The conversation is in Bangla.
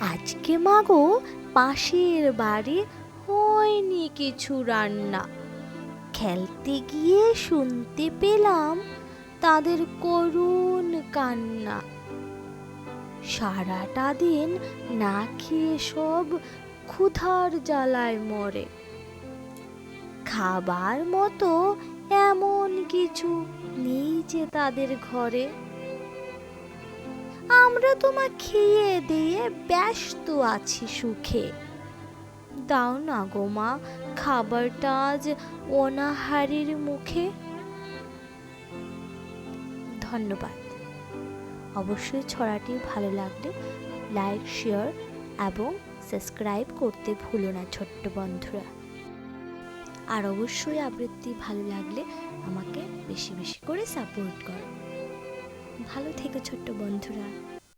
আজকে মাগো পাশের বাড়ি হয়নি কিছু রান্না। খেলতে গিয়ে শুনতে পেলাম তাদের করুণ কান্না। সারাটা দিন না খেয়ে সব ক্ষুধার জ্বালায় মরে। খাবার মতো এমন কিছু নেই যে তাদের ঘরে। আমরা তোমার খেয়ে দিয়ে ব্যস্ত আছি সুখে। দাও না গো মা, খাবারটা আজ অনাহারের মুখে। ধন্যবাদ। অবশ্যই ছড়াটি ভালো লাগলে লাইক, শেয়ার এবং সাবস্ক্রাইব করতে ভুলো না ছোট্ট বন্ধুরা। আর অবশ্যই আবৃত্তি ভালো লাগলে আমাকে বেশি বেশি করে সাপোর্ট করো। ভালো থেকো ছোট্ট বন্ধুরা।